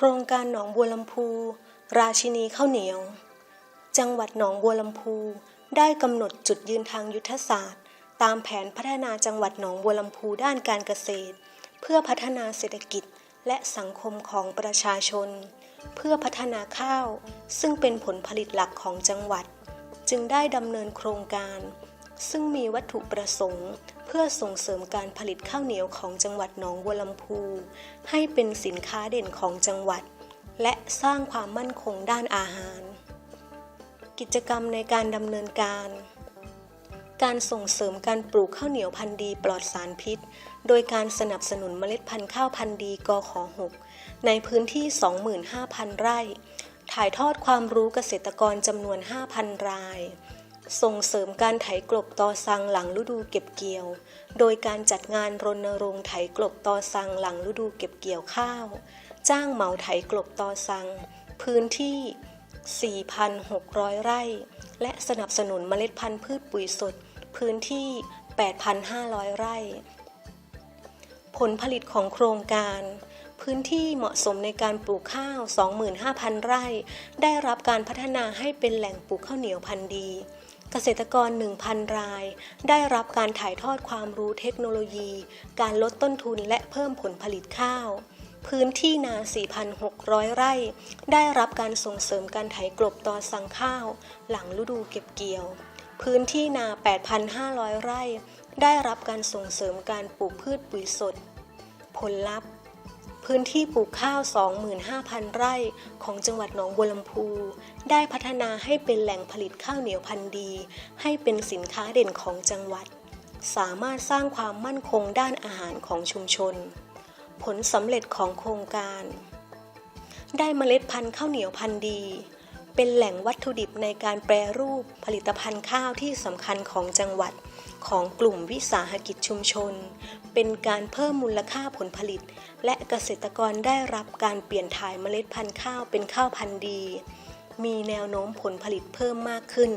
โครงการหนองบัวลำพู ราชินีข้าวเหนียว จังหวัดหนองบัวลำพู ได้กำหนดจุดยืนทางยุทธศาสตร์ ตามแผนพัฒนาจังหวัดหนองบัวลำพูด้านการเกษตร เพื่อพัฒนาเศรษฐกิจและสังคมของประชาชน เพื่อพัฒนาข้าว ซึ่งเป็นผลผลิตหลักของจังหวัด จึงได้ดำเนินโครงการ ซึ่งมีวัตถุประสงค์ เพื่อส่งเสริมการผลิตข้าวเหนียวของจังหวัดหนองบัวลำพู ให้เป็นสินค้าเด่นของจังหวัด และสร้างความมั่นคงด้านอาหาร กิจกรรมในการดำเนินการ การส่งเสริมการปลูกข้าวเหนียวพันธุ์ดีปลอดสารพิษ โดยการสนับสนุนเมล็ดพันธุ์ข้าวพันธุ์ดีกข6ในพื้นที่ 25,000 ไร่ ถ่ายทอดความรู้เกษตรกรจำนวน 5,000 ราย ส่งเสริมการไถกลบตอซังหลังฤดูเก็บเกี่ยว โดยการจัดงานรณรงค์ไถกลบตอซังหลังฤดูเก็บเกี่ยวข้าว จ้างเหมาไถกลบตอซัง พื้นที่ 4,600 ไร่ และสนับสนุนเมล็ดพันธุ์พืชปุ๋ยสด พื้นที่ 8,500 ไร่ ผลผลิตของโครงการพื้นที่เหมาะสมในการปลูกข้าว 25,000 ไร่ ได้รับการพัฒนาให้เป็นแหล่งปลูกข้าวเหนียวพันธุ์ดี เกษตรกร 1,000 ราย ได้รับการถ่ายทอดความรู้เทคโนโลยี การลดต้นทุนและเพิ่มผลผลิตข้าว พื้นที่นา 4,600 ไร่ ได้รับการส่งเสริมการไถกลบตอสั่งข้าว หลังฤดูเก็บเกี่ยว พื้นที่นา 8,500 ไร่ ได้รับการส่งเสริมการปลูกพืชปุ๋ยสด ผลลัพธ์ พื้นที่ปลูกข้าว 25,000 ไร่ของจังหวัดหนองบัวลำพู ได้พัฒนาให้เป็นแหล่งผลิตข้าวเหนียวพันธุ์ดี ให้เป็นสินค้าเด่นของจังหวัด สามารถสร้างความมั่นคงด้านอาหารของชุมชน ผลสำเร็จของโครงการ ได้เมล็ดพันธุ์ข้าวเหนียวพันธุ์ดี เป็นแหล่งวัตถุดิบในการแปรรูปผลิตภัณฑ์ข้าวที่สำคัญของจังหวัด ของกลุ่มวิสาหกิจชุมชน เป็นการเพิ่มมูลค่าผลผลิต และเกษตรกรได้รับการเปลี่ยนถ่ายเมล็ดพันธุ์ข้าวเป็นข้าวพันธุ์ดี มีแนวโน้มผลผลิตเพิ่มมากขึ้น